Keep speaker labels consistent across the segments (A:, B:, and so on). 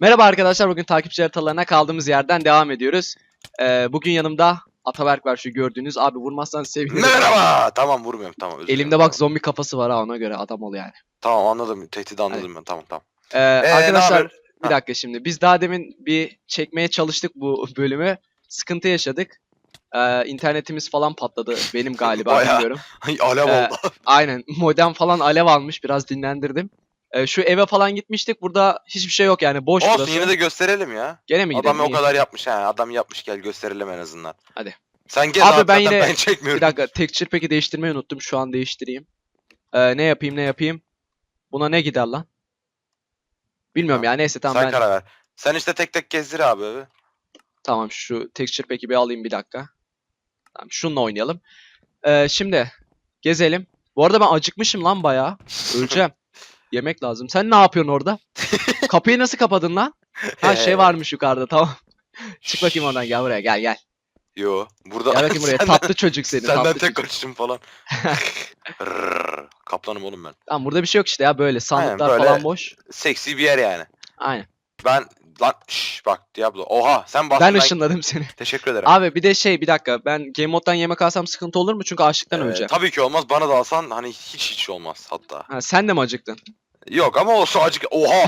A: Merhaba arkadaşlar, bugün takipçi haritalarına kaldığımız yerden devam ediyoruz. Ee, bugün yanımda Ataberk var şu gördüğünüz. Abi vurmazsan sevinirim.
B: Merhaba. Tamam vurmuyorum tamam. özür
A: Elimde
B: dilerim.
A: bak zombi kafası var ha ona göre adam ol yani.
B: Tamam anladım. Tehdidi anladım ben. Tamam tamam.
A: Ee,
B: Ee,
A: arkadaşlar bir dakika şimdi. Biz daha demin bir çekmeye çalıştık bu bölümü. Sıkıntı yaşadık. Ee, internetimiz falan patladı benim galiba
B: Bayağı.
A: bilmiyorum.
B: Ay, Alev
A: Ee,
B: oldu.
A: Aynen modem falan alev almış biraz dinlendirdim. Ee, şu eve falan gitmiştik burada hiçbir şey yok yani boş
B: Olsun
A: burası.
B: yine de gösterelim ya.
A: Gene mi gidelim?
B: Adam o
A: İyi.
B: kadar yapmış ha. Adam yapmış gel gösterelim en azından.
A: Hadi.
B: Sen gel
A: Abi
B: abi
A: ben
B: ben
A: yine-
B: ben çekmiyorum.
A: Bir dakika texture peki değiştirmeyi unuttum. Şu an değiştireyim. Ee, ne yapayım ne yapayım? Buna ne gider lan? Bilmiyorum ya neyse tamam
B: Sen
A: ben
B: karar ver. Sen işte tek tek gezdir abi evi.
A: tamam şu texture peki bir alayım bir dakika. Tamam şununla oynayalım. Ee, şimdi gezelim. Bu arada ben acıkmışım lan bayağı. Öleceğim. Yemek lazım. Sen ne yapıyorsun orada? Kapıyı nasıl kapadın lan? Ha şey varmış yukarıda tamam. Çık bakayım oradan gel buraya gel gel.
B: Yo. Burada
A: Gel bakayım buraya.
B: Senden-
A: Tatlı çocuk seni.
B: Senden
A: tatlı
B: tek
A: çocuk.
B: kaçtım falan. Rrrr, Kaplanım oğlum ben.
A: Tamam burada bir şey yok işte ya böyle sandıklar
B: böyle-
A: falan boş.
B: Seksi bir yer yani.
A: Aynen.
B: Ben lan şş, bak Diablo. Oha sen bastın.
A: Ben ışınladım seni.
B: Teşekkür ederim.
A: Abi bir de şey bir dakika ben game moddan yemek alsam sıkıntı olur mu? Çünkü açlıktan
B: Ee,
A: öleceğim.
B: tabii ki olmaz. Bana da alsan hani hiç hiç olmaz hatta.
A: Ha, sen de mi acıktın?
B: Yok ama olsa acık. Oha.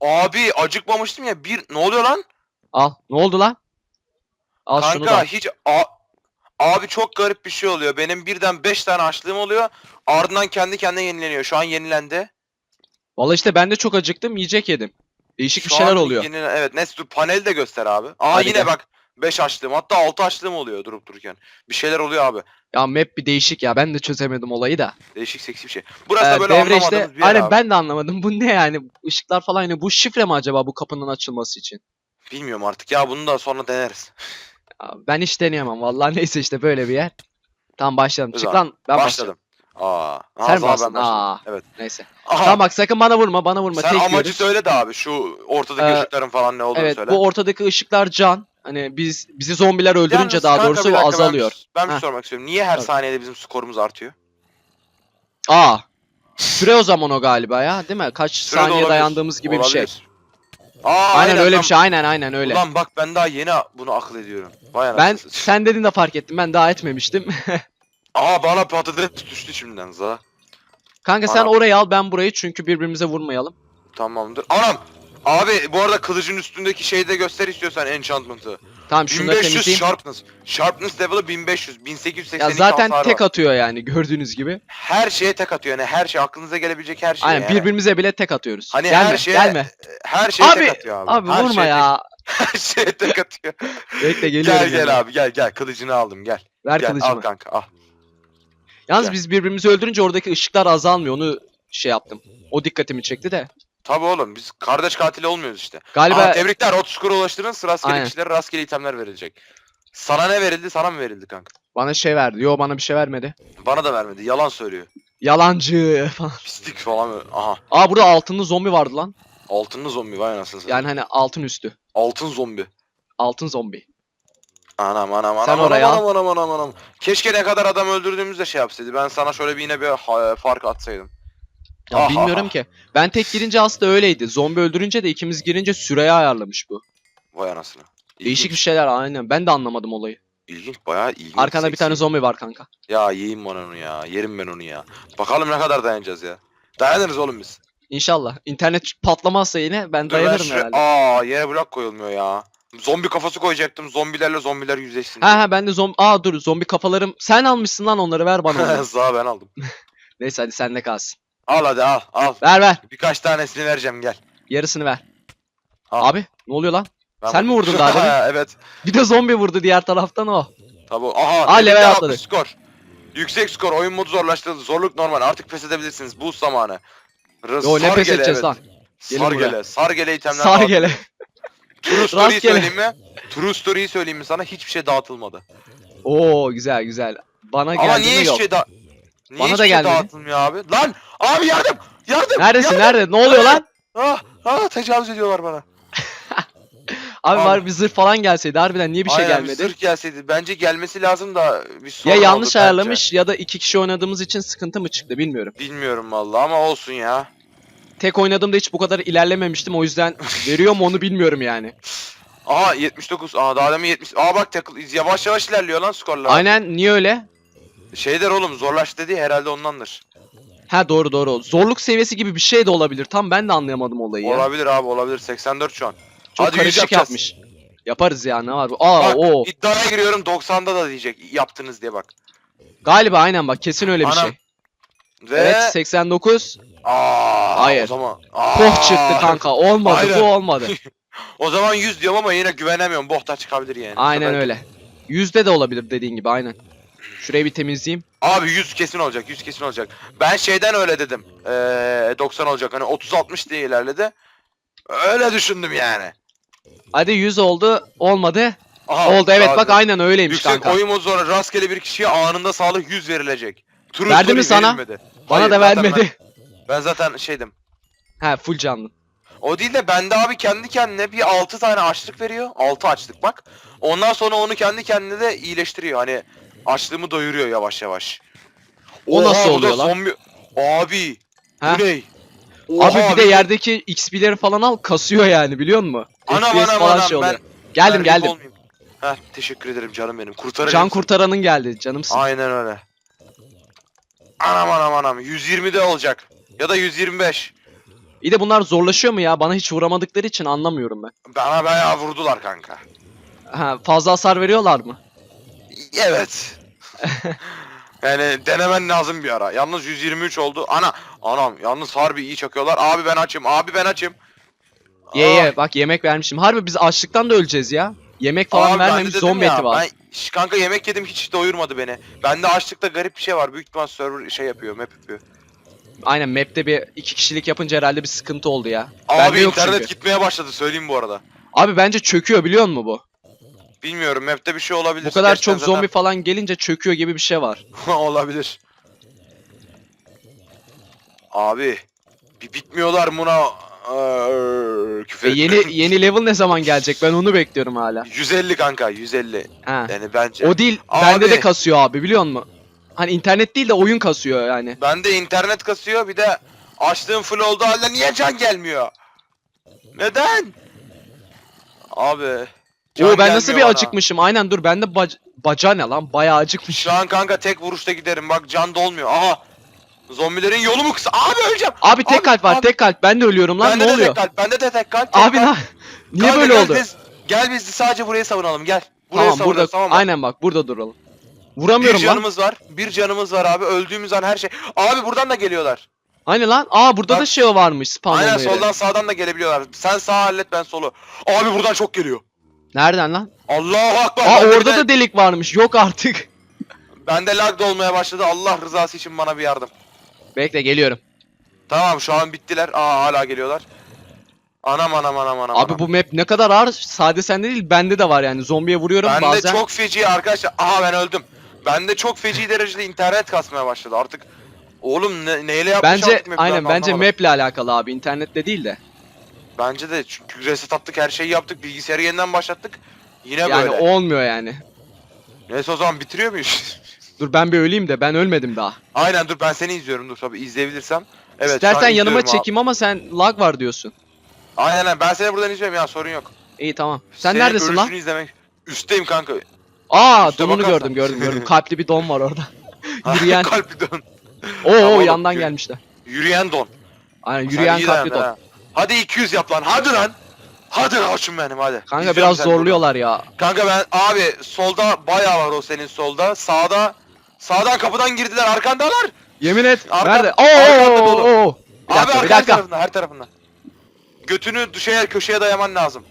B: Abi acıkmamıştım ya. Bir ne oluyor lan?
A: Al. Ne oldu lan? Al şunu da.
B: Kanka hiç a- Abi çok garip bir şey oluyor. Benim birden 5 tane açlığım oluyor. Ardından kendi kendine yenileniyor. Şu an yenilendi.
A: Vallahi işte ben de çok acıktım yiyecek yedim. Değişik bir
B: Şu
A: şeyler
B: an
A: oluyor.
B: yenile- Evet neyse dur panel de göster abi. Aa
A: Hadi
B: yine
A: gel.
B: bak 5 açlığım hatta 6 açlığım oluyor durup dururken. Bir şeyler oluyor abi.
A: Ya map bir değişik ya ben de çözemedim olayı da.
B: Değişik seksi bir şey. Burası
A: Ee,
B: da böyle
A: devre
B: anlamadığımız
A: işte
B: bir yer
A: aynen
B: abi.
A: ben de anlamadım. Bu ne yani? Işıklar falan yine bu şifre mi acaba bu kapının açılması için?
B: Bilmiyorum artık ya bunu da sonra deneriz.
A: Abi ben hiç deneyemem vallahi neyse işte böyle bir yer. Tamam başlayalım. Çık lan ben başladım.
B: Başladım. Aa.
A: Sen mi
B: başladım.
A: Aa.
B: Evet.
A: Neyse.
B: Aha.
A: Tamam bak sakın bana vurma bana vurma.
B: Sen
A: Tek
B: amacı söyle de abi şu ortadaki
A: Ee,
B: ışıkların falan ne olduğunu
A: Evet
B: söyle.
A: bu ortadaki ışıklar can. Hani biz bizi zombiler öldürünce
B: Yalnız
A: daha
B: kanka,
A: doğrusu
B: bir
A: o
B: dakika, ben bir-
A: azalıyor.
B: Ben bir,
A: Heh.
B: sormak istiyorum. Niye her
A: Tabii.
B: saniyede bizim skorumuz artıyor?
A: Aa. Süre o zaman o galiba ya değil mi? Kaç
B: Süre de
A: saniye
B: olabilir.
A: dayandığımız gibi bir şey.
B: Olabilir. Aa,
A: Aynen, öyle bir şey. Aynen aynen öyle.
B: Ulan bak ben daha yeni bunu akıl ediyorum. Vay
A: ben
B: anasını satayım.
A: sen dedin de fark ettim. Ben daha etmemiştim.
B: Aa bana patates düştü şimdiden za.
A: Kanka sen
B: Anam.
A: orayı al ben burayı çünkü birbirimize vurmayalım.
B: Tamamdır. Anam! Abi bu arada kılıcın üstündeki şeyi de göster istiyorsan enchantment'ı.
A: Tamam şunları
B: 1500
A: temizleyeyim.
B: sharpness. Sharpness level'ı 1500. 1882
A: Ya zaten
B: hasarı
A: tek
B: var.
A: atıyor yani gördüğünüz gibi.
B: Her şeye tek atıyor yani her şey aklınıza gelebilecek her şey
A: Aynen
B: yani.
A: birbirimize bile tek atıyoruz.
B: Hani
A: gelme,
B: her şeye
A: gelme.
B: her şeye
A: Abi,
B: tek atıyor abi.
A: Abi
B: Her
A: vurma
B: şeye
A: ya.
B: Tek, her şeye tek atıyor.
A: Bekle geliyorum.
B: gel gel abi gel gel kılıcını aldım gel.
A: Ver
B: gel
A: kılıcımı.
B: al kanka al.
A: Yalnız
B: gel.
A: biz birbirimizi öldürünce oradaki ışıklar azalmıyor. Onu şey yaptım. O dikkatimi çekti de.
B: Tabi oğlum biz kardeş katili olmuyoruz işte.
A: Galiba
B: Aa, tebrikler 30 skora ulaştınız rastgele
A: Aynen.
B: kişilere rastgele itemler verilecek. Sana ne verildi sana mı verildi kanka?
A: bana şey verdi. Yo bana bir şey vermedi.
B: Bana da vermedi yalan söylüyor.
A: Yalancı falan.
B: Pislik falan. Aha
A: Aa burada altınlı zombi vardı lan.
B: altınlı zombi vay anasını satayım.
A: Yani hani altın üstü.
B: Altın zombi.
A: Altın zombi.
B: Anam anam anam
A: Sen
B: anam
A: oraya
B: anam, anam anam anam. Keşke ne kadar adam öldürdüğümüzde şey yapsaydı. Ben sana şöyle bir yine bir ha- fark atsaydım.
A: Ya
B: Aha.
A: bilmiyorum ki. Ben tek girince aslında öyleydi. Zombi öldürünce de ikimiz girince süreye ayarlamış bu.
B: Vay anasını.
A: Değişik bir şeyler aynen. Ben de anlamadım olayı.
B: İlginç bayağı ilginç.
A: Arkanda bir
B: seksi.
A: tane zombi var kanka.
B: Ya yiyeyim ben onu ya. Yerim ben onu ya. Bakalım ne kadar dayanacağız ya. Dayanırız oğlum biz.
A: İnşallah. İnternet patlamazsa yine ben
B: Dur ben
A: dayanırım
B: şuraya-
A: herhalde.
B: Aa yere blok koyulmuyor ya. Zombi kafası koyacaktım. Zombilerle zombiler yüzleşsin.
A: Ha ha ben de zombi... Aa dur zombi kafalarım... Sen almışsın lan onları ver bana onları.
B: Za ben aldım.
A: Neyse hadi sende kalsın.
B: Al hadi al al.
A: Ver ver.
B: Birkaç tanesini vereceğim gel.
A: Yarısını ver.
B: Al.
A: Abi ne oluyor lan?
B: Ben
A: Sen mi vurdun daha demin?
B: evet.
A: Bir de zombi vurdu diğer taraftan o.
B: Tabii. Aha.
A: Aa, level atladı.
B: 60 skor. Yüksek skor. Oyun modu zorlaştırıldı. Zorluk normal. Artık pes edebilirsiniz. Boost zamanı.
A: Yo ne
B: Sargele,
A: pes edeceğiz lan. Gelin
B: Sargele.
A: buraya.
B: Sargele itemler
A: Sar
B: dağıtıldı.
A: gele.
B: True story'yi
A: Rastgele.
B: söyleyeyim mi? True story'yi söyleyeyim mi sana? Hiçbir şey dağıtılmadı.
A: Oo güzel güzel. Bana
B: Ama
A: geldi
B: niye
A: mi
B: hiçbir
A: yok.
B: şey da... Niye
A: Bana
B: hiçbir
A: da
B: şey
A: gelmedi.
B: dağıtılmıyor abi? Lan! Abi yardım! Yardım!
A: Neredesin
B: yardım!
A: nerede? Ne oluyor lan?
B: Ah! Ah! Tecavüz ediyorlar bana.
A: Abi
B: Abi.
A: var bir zırh falan gelseydi harbiden niye bir şey
B: Aynen,
A: gelmedi?
B: zırh gelseydi. Bence gelmesi lazım da bir sorun
A: Ya
B: oldu
A: yanlış
B: bence.
A: ayarlamış ya da iki kişi oynadığımız için sıkıntı mı çıktı bilmiyorum.
B: Bilmiyorum vallahi ama olsun ya.
A: Tek oynadığımda hiç bu kadar ilerlememiştim. O yüzden veriyor mu onu bilmiyorum yani.
B: Aa 79. Aa daha demin 70. Aa bak takıl yavaş yavaş ilerliyor lan skorlar.
A: Aynen niye öyle?
B: Şeyler oğlum zorlaş dedi herhalde ondandır.
A: Ha doğru doğru. Zorluk seviyesi gibi bir şey de olabilir. Tam ben de anlayamadım olayı ya.
B: Olabilir abi olabilir 84 şu an.
A: Çok
B: Hadi
A: karışık
B: yapacağız.
A: yapmış. Yaparız ya ne var bu? Aa
B: Bak
A: o.
B: iddiaya giriyorum 90'da da diyecek yaptınız diye bak.
A: Galiba aynen bak kesin öyle bir
B: Anam.
A: şey.
B: Ve
A: Evet 89.
B: Aa,
A: Hayır.
B: O zaman Aa,
A: Poh çıktı kanka. Olmadı
B: Aynen.
A: bu olmadı.
B: O zaman 100 diyorum ama yine güvenemiyorum. Bohta çıkabilir yani.
A: aynen öyle. Yüzde de olabilir dediğin gibi aynen. Şurayı bir temizleyeyim.
B: Abi 100 kesin olacak. 100 kesin olacak. Ben şeyden öyle dedim. Ee, 90 olacak. Hani 30 60 diye ilerledi. Öyle düşündüm yani.
A: Hadi 100 oldu. Olmadı.
B: Aha,
A: oldu evet
B: abi.
A: bak aynen öyleymiş
B: Yüksek
A: kanka.
B: oyun modu sonra rastgele bir kişiye anında sağlık 100 verilecek. True
A: Verdi mi sana?
B: verilmedi.
A: Bana
B: Hayır,
A: da vermedi.
B: Ben, zaten şeydim.
A: Ha full canlı.
B: O değil de bende abi kendi kendine bir 6 tane açlık veriyor. 6 açlık bak. Ondan sonra onu kendi kendine de iyileştiriyor. Hani açlığımı doyuruyor yavaş yavaş.
A: O nasıl
B: bu da
A: oluyor lan?
B: Zombi... Abi.
A: Ha?
B: Bu ne?
A: Abi
B: Oha,
A: bir de yerdeki XP'leri falan al kasıyor yani biliyor musun?
B: Anam
A: FPS
B: anam
A: falan
B: anam
A: şey oluyor.
B: ben...
A: Geldim
B: rip
A: geldim.
B: olmayayım. Heh, teşekkür ederim canım benim. Kurtaracağım.
A: Can kurtaranın geldi canımsın.
B: Aynen öyle. Anam anam anam. 120 de olacak. Ya da 125.
A: İyi de bunlar zorlaşıyor mu ya? Bana hiç vuramadıkları için anlamıyorum ben.
B: Bana bayağı vurdular kanka.
A: Ha, fazla hasar veriyorlar mı?
B: Evet. yani denemen lazım bir ara. Yalnız 123 oldu. Ana anam yalnız harbi iyi çakıyorlar. Abi ben açım. Abi ben açım.
A: Ye ye bak yemek vermişim. Harbi biz açlıktan da öleceğiz ya. Yemek falan
B: abi ben de
A: vermemiş
B: dedim
A: zombi
B: ya,
A: eti var.
B: Ben Şş, kanka yemek yedim hiç doyurmadı beni. Bende açlıkta garip bir şey var. Büyük ihtimal server şey yapıyor, map yapıyor.
A: Aynen map'te bir iki kişilik yapınca herhalde bir sıkıntı oldu ya.
B: Abi
A: Bende yok
B: internet
A: çünkü.
B: gitmeye başladı söyleyeyim bu arada.
A: Abi bence çöküyor biliyor musun bu?
B: Bilmiyorum map'te bir şey olabilir.
A: Bu kadar
B: Gerçekten
A: çok zombi falan gelince çöküyor gibi bir şey var.
B: zaten- olabilir. Abi bir bitmiyorlar buna Eee, küfür
A: E yeni yeni level ne zaman gelecek? Ben onu bekliyorum hala.
B: 150 kanka 150.
A: Ha.
B: Yani bence.
A: O değil
B: Abi.
A: bende de kasıyor abi biliyor musun? Hani internet değil de oyun kasıyor yani.
B: Bende internet kasıyor bir de açtığım full olduğu halde niye can gelmiyor? Neden? Abi. can
A: Oo ben nasıl bir
B: bana.
A: acıkmışım. Aynen dur bende bac baca ne lan? Bayağı acıkmış.
B: Şu an kanka tek vuruşta giderim bak can dolmuyor. Aha. Zombilerin yolu mu kısa? Abi öleceğim.
A: Abi tek kalp var.
B: abi.
A: tek kalp. Ben de ölüyorum lan.
B: bende
A: ne
B: de
A: oluyor?
B: tek kalp. Bende de tek kalp. tek
A: Abi
B: kalp.
A: lan. Niye
B: Kanka
A: böyle
B: gel
A: oldu?
B: Biz, gel biz sadece burayı savunalım gel. Buraya
A: Tamam
B: savunalım
A: burada
B: tamam mı?
A: aynen bak burada duralım.
B: Bir
A: Vuramıyorum lan.
B: canımız var. Bir canımız var abi. Öldüğümüz an her şey. Abi buradan da geliyorlar.
A: Aynen lan. Aa burada
B: Bak.
A: da şey varmış spawn
B: Aynen
A: olma yeri.
B: soldan sağdan da gelebiliyorlar. Sen sağ hallet ben solu. Abi buradan çok geliyor.
A: Nereden lan?
B: Allahu akbar.
A: Aa
B: Bende bir
A: orada
B: de-
A: da delik varmış. Yok artık.
B: Bende lag da olmaya başladı. Allah rızası için bana bir yardım.
A: Bekle geliyorum.
B: Tamam şu an bittiler. Aa hala geliyorlar. Anam anam anam anam.
A: Abi
B: anam.
A: bu map ne kadar ağır. Sade sende değil bende de var yani. Zombiye vuruyorum
B: Bende
A: bazen.
B: çok feci arkadaşlar. Aha ben öldüm. Bende çok feci derecede internet kasmaya başladı. Artık oğlum ne, neyle yapmış
A: Bence
B: artık map'i
A: aynen
B: ben
A: bence
B: anlamadım.
A: maple alakalı abi. internetle değil de.
B: Bence de çünkü reset attık her şeyi yaptık. Bilgisayarı yeniden başlattık. Yine
A: Yani
B: böyle.
A: olmuyor yani.
B: Neyse o zaman bitiriyor muyuz?
A: Dur ben bir öleyim de ben ölmedim daha.
B: Aynen dur ben seni izliyorum dur tabii izleyebilirsem. Evet, şu an
A: İstersen yanıma
B: izliyorum abi.
A: çekeyim ama sen lag var diyorsun.
B: Aynen aynen ben seni buradan izliyorum ya sorun yok.
A: İyi tamam. Sen
B: Senin
A: neredesin lan?
B: ölüşünü izlemek. Üstteyim kanka.
A: Aa
B: Üste
A: donunu
B: bakarsan.
A: gördüm gördüm gördüm. Kalpli bir don var orada. Yürüyen.
B: Kalpli don.
A: Oo
B: Tamam
A: yandan
B: yürü.
A: gelmişler.
B: Yürüyen don.
A: Aynen
B: Sen
A: yürüyen
B: iyi
A: kalpli don.
B: ha. Hadi 200 yap lan hadi lan. Hadi koçum benim hadi.
A: Kanka
B: İzliyorum
A: biraz
B: seni
A: zorluyorlar ya.
B: Kanka ben abi solda bayağı var o senin solda. Sağda sağdan kapıdan girdiler arkandalar.
A: Yemin et.
B: Arka-
A: Nerede? Oo,
B: arkanda
A: oo,
B: dolu.
A: oo, oo. Bir
B: abi
A: dakika bir
B: arka her
A: dakika.
B: tarafında her tarafında. Götünü şeye köşeye dayaman lazım.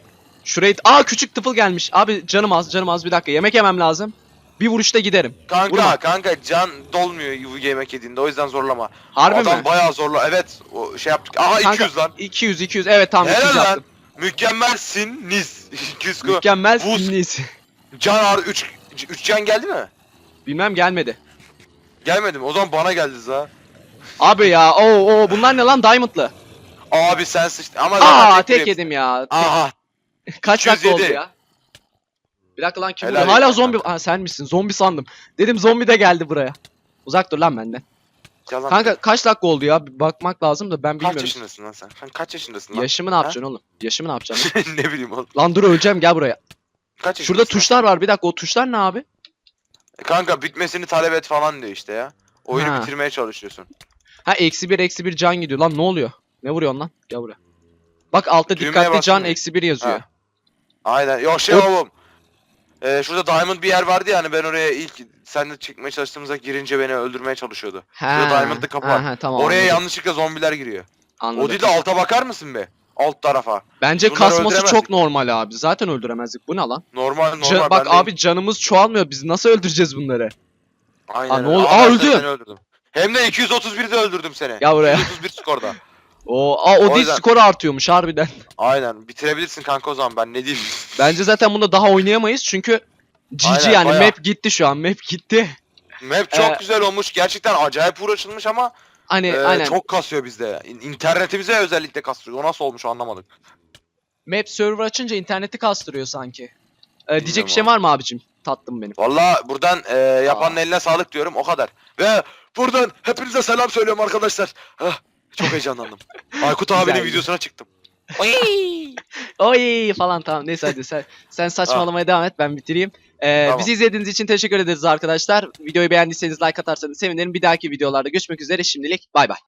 A: Şurayı... Aa küçük tıfıl gelmiş. Abi canım az canım az bir dakika. Yemek yemem lazım. Bir vuruşta giderim.
B: Kanka
A: Vurma.
B: kanka can dolmuyor bu yemek yediğinde o yüzden zorlama.
A: Harbi
B: Adam
A: mi?
B: bayağı zorla. Evet o şey yaptık. Aha
A: Kanka,
B: 200 lan.
A: 200 200 evet tamam
B: Helal
A: 200
B: lan.
A: yaptım.
B: Mükemmelsiniz. 200 ko-
A: Mükemmel
B: Buz.
A: sinniz.
B: Can ağrı 3 3 can geldi mi?
A: Bilmem gelmedi.
B: Gelmedi mi? O zaman bana geldi za.
A: Abi ya oo oo bunlar ne lan Diamond'lı.
B: Abi sen sıçtın ama
A: Aa
B: tek
A: tek
B: yedim
A: ya.
B: Aha.
A: Kaç dakika oldu
B: 207.
A: ya? Bir dakika lan kim
B: Helal
A: vuruyor? Hala
B: olsun
A: zombi... Ha sen misin? Zombi sandım. Dedim zombi de geldi buraya. Uzak dur lan benden.
B: Yalan.
A: Kanka kaç dakika oldu ya? Bir bakmak lazım da ben
B: kaç
A: bilmiyorum.
B: yaşındasın lan sen? Sen kaç yaşındasın lan?
A: Yaşımı ne yapacaksın oğlum? Yaşımı ne yapacaksın?
B: ne bileyim oğlum.
A: Lan dur öleceğim gel buraya.
B: Kaç
A: Şurada
B: yaşındasın
A: tuşlar var. Bir dakika o tuşlar ne abi?
B: E Kanka bitmesini talep et falan diyor işte ya. Oyunu
A: Ha.
B: bitirmeye çalışıyorsun.
A: Ha eksi bir eksi bir can gidiyor. Lan ne oluyor? Ne vuruyorsun lan? Gel buraya. Bak altta
B: Düğmeye
A: dikkatli can
B: basmıyor.
A: eksi bir yazıyor.
B: Ha. Aynen. Yok şey
A: O-
B: oğlum. Ee, şurada Diamond bir yer vardı ya hani ben oraya ilk seninle çıkmaya çalıştığımızda girince beni öldürmeye çalışıyordu.
A: Ha.
B: Diamond'lı kapı
A: ha,
B: var.
A: ha, tamam,
B: oraya
A: anladım,
B: yanlışlıkla zombiler giriyor.
A: anladım.
B: O değil de alta bakar mısın be? Alt tarafa.
A: Bence
B: Bunları
A: kasması çok normal abi. Zaten öldüremezdik. Bu ne lan?
B: Normal normal.
A: Ca- bak
B: ben
A: abi canımız çoğalmıyor. Biz nasıl öldüreceğiz bunları?
B: Aynen.
A: Aa, ne oldu?
B: Aa,
A: Aa,
B: ben
A: öldü.
B: seni öldürdüm. Hem de 231'de öldürdüm seni.
A: Gel buraya.
B: 231 skorda.
A: O, aa, o,
B: O
A: değil
B: yüzden-
A: skoru artıyormuş harbiden.
B: Aynen. Bitirebilirsin kanka o zaman ben ne diyeyim.
A: Bence zaten bunda daha oynayamayız çünkü GG
B: Aynen,
A: yani
B: bayağı.
A: map gitti şu an. Map gitti.
B: Map çok
A: Ee,
B: güzel olmuş. Gerçekten acayip uğraşılmış ama
A: Hani
B: e,
A: aynen.
B: çok kasıyor bizde. İn- İnternetimize özellikle kasıyor. O nasıl olmuş anlamadık.
A: Map server açınca interneti kastırıyor sanki. Ee, diyecek bir şey
B: abi.
A: var mı abicim? Tatlım benim.
B: Valla buradan e, yapanın eline sağlık diyorum o kadar. Ve buradan hepinize selam söylüyorum arkadaşlar. Hah, çok heyecanlandım. Aykut abinin
A: Güzel.
B: videosuna çıktım.
A: Oy falan tamam neyse hadi sen, sen saçmalamaya devam et ben bitireyim. Ee,
B: Tamam.
A: Bizi izlediğiniz için teşekkür ederiz arkadaşlar. Videoyu beğendiyseniz like atarsanız sevinirim. Bir dahaki videolarda görüşmek üzere şimdilik bay bay.